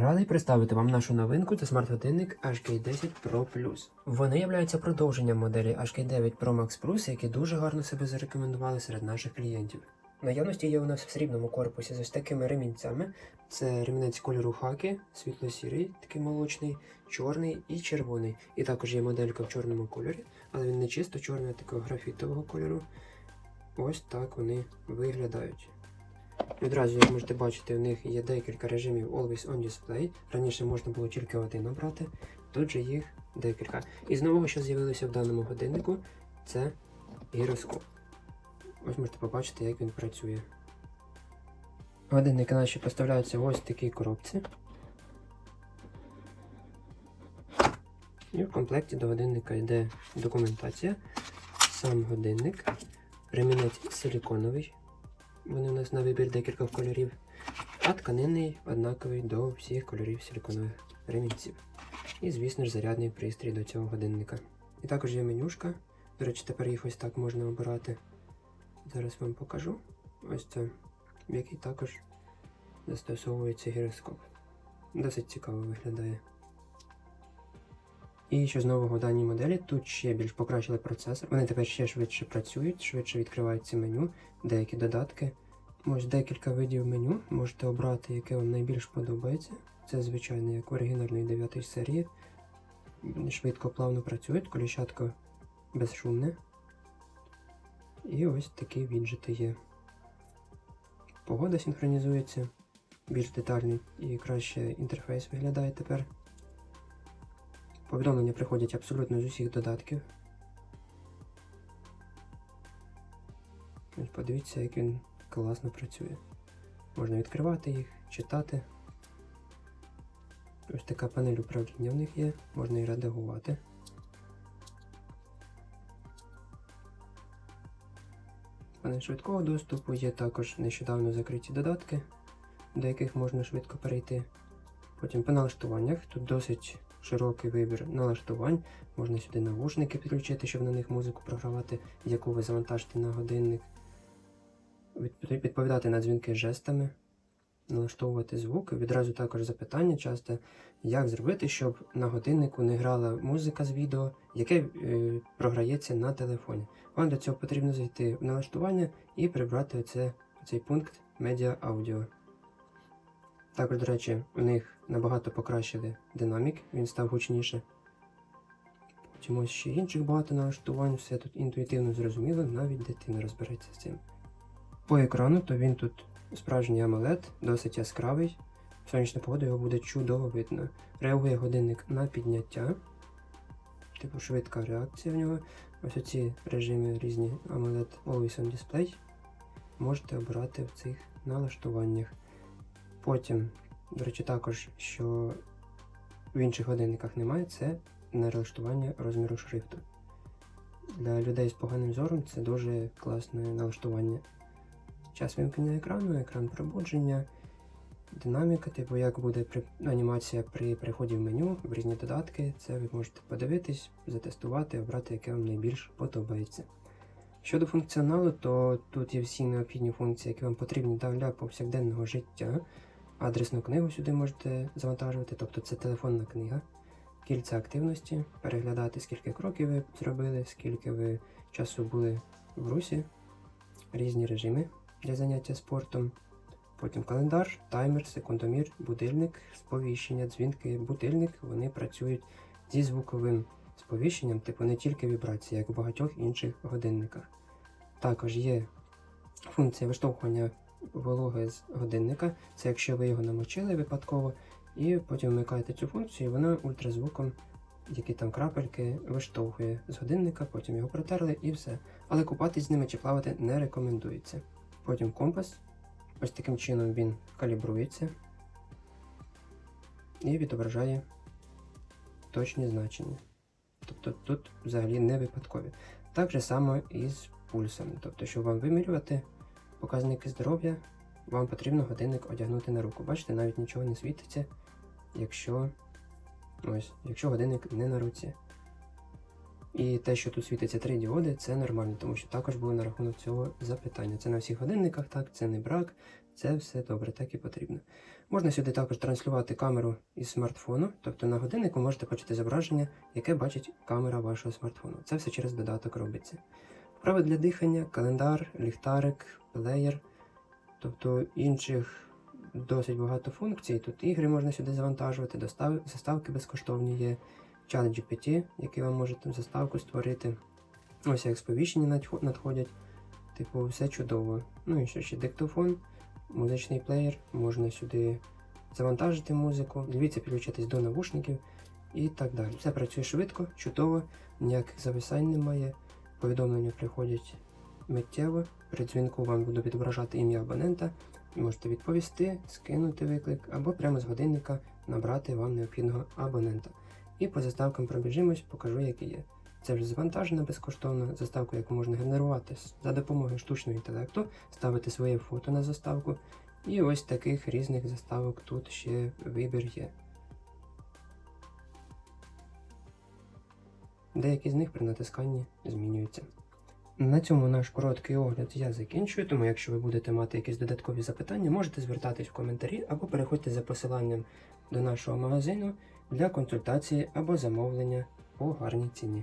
Радий представити вам нашу новинку це смарт-годинник HK10 Pro Plus. Вони являються продовженням моделі HK9 Pro Max Plus, які дуже гарно себе зарекомендували серед наших клієнтів. Наявності є у нас в срібному корпусі з ось такими ремінцями. Це ремінець кольору хаки, світло-сірий, такий молочний, чорний і червоний. І також є моделька в чорному кольорі, але він не чисто чорний, а такого графітового кольору. Ось так вони виглядають. Відразу, як можете бачити, у них є декілька режимів Always on Display. Раніше можна було тільки один обрати, тут же їх декілька. І з нового, що з'явилося в даному годиннику, це гіроскоп. Ось можете побачити, як він працює. Годинники наші поставляються в ось такій коробці. І в комплекті до годинника йде документація, сам годинник, ремінець силіконовий. Вони у нас на вибір декілька кольорів, а тканинний однаковий до всіх кольорів силіконових ремінців. І, звісно ж, зарядний пристрій до цього годинника. І також є менюшка. До речі, тепер їх ось так можна обирати. Зараз вам покажу. Ось це, в якій також застосовується гіроскоп. Досить цікаво виглядає. І що з нового даній моделі, тут ще більш покращили процесор. Вони тепер ще швидше працюють, швидше відкриваються меню, деякі додатки. Ось декілька видів меню. Можете обрати, яке вам найбільш подобається. Це, звичайно, як в оригінальної 9 серії. Швидко, плавно працюють, коліщатко безшумне. І ось такі віджити є. Погода синхронізується, більш детальний і краще інтерфейс виглядає тепер. Повідомлення приходять абсолютно з усіх додатків. Ось подивіться, як він класно працює. Можна відкривати їх, читати. Ось така панель управління в них є, можна і редагувати. Панель швидкого доступу є також нещодавно закриті додатки, до яких можна швидко перейти. Потім по налаштуваннях тут досить широкий вибір налаштувань. Можна сюди навушники підключити, щоб на них музику програвати, яку ви завантажите на годинник. Відповідати на дзвінки жестами, налаштовувати звук. Відразу також запитання часто, як зробити, щоб на годиннику не грала музика з відео, яке е, програється на телефоні. Вам для цього потрібно зайти в налаштування і прибрати оце, цей пункт медіа аудіо. Також, до речі, у них набагато покращили динамік, він став гучніше. Потім ось ще інших багато налаштувань, все тут інтуїтивно зрозуміло, навіть дитина розбереться з цим. По екрану, то він тут справжній AMOLED, досить яскравий. В сонячну погоду його буде чудово видно. Реагує годинник на підняття. Типу швидка реакція в нього. Ось оці режими різні AMOLED Always on Display можете обирати в цих налаштуваннях. Потім, до речі, також, що в інших годинниках немає, це налаштування розміру шрифту. Для людей з поганим зором це дуже класне налаштування. Час вимкнення екрану, екран пробудження, динаміка, типу як буде анімація при переході в меню, в різні додатки. Це ви можете подивитись, затестувати, обрати, яке вам найбільш подобається. Щодо функціоналу, то тут є всі необхідні функції, які вам потрібні для повсякденного життя. Адресну книгу сюди можете завантажувати, тобто це телефонна книга, кільця активності, переглядати, скільки кроків ви зробили, скільки ви часу були в русі, різні режими для заняття спортом. Потім календар, таймер, секундомір, будильник, сповіщення, дзвінки, будильник, вони працюють зі звуковим сповіщенням, типу не тільки вібрації, як у багатьох інших годинниках. Також є функція виштовхування вологи з годинника. Це якщо ви його намочили випадково, і потім вмикаєте цю функцію, і вона ультразвуком, які там крапельки, виштовхує з годинника, потім його протерли і все. Але купатись з ними чи плавати не рекомендується. Потім компас. Ось таким чином він калібрується і відображає точні значення. Тобто тут взагалі не випадкові. Так же само і з пульсом. Тобто, щоб вам вимірювати показники здоров'я, вам потрібно годинник одягнути на руку. Бачите, навіть нічого не світиться, якщо, ось, якщо годинник не на руці. І те, що тут світиться три діоди, це нормально, тому що також було на рахунок цього запитання. Це на всіх годинниках, так, це не брак, це все добре, так і потрібно. Можна сюди також транслювати камеру із смартфону, тобто на годиннику можете бачити зображення, яке бачить камера вашого смартфону. Це все через додаток робиться. Вправи для дихання, календар, ліхтарик, плеєр, тобто інших досить багато функцій. Тут ігри можна сюди завантажувати, достав... заставки безкоштовні є, чат GPT, який вам може там заставку створити. Ось як сповіщення надходять. Типу, все чудово. Ну і що ще диктофон, музичний плеєр, можна сюди завантажити музику, дивіться, підключитись до навушників і так далі. Все працює швидко, чудово, ніяких зависань немає. Повідомлення приходять миттєво. При дзвінку вам буде відображати ім'я абонента. Можете відповісти, скинути виклик або прямо з годинника набрати вам необхідного абонента. І по заставкам пробіжимось, покажу, які є. Це вже завантажена безкоштовно заставку, яку можна генерувати за допомогою штучного інтелекту, ставити своє фото на заставку. І ось таких різних заставок тут ще вибір є. Деякі з них при натисканні змінюються. На цьому наш короткий огляд я закінчую, тому якщо ви будете мати якісь додаткові запитання, можете звертатись в коментарі або переходьте за посиланням до нашого магазину для консультації або замовлення по гарній ціні.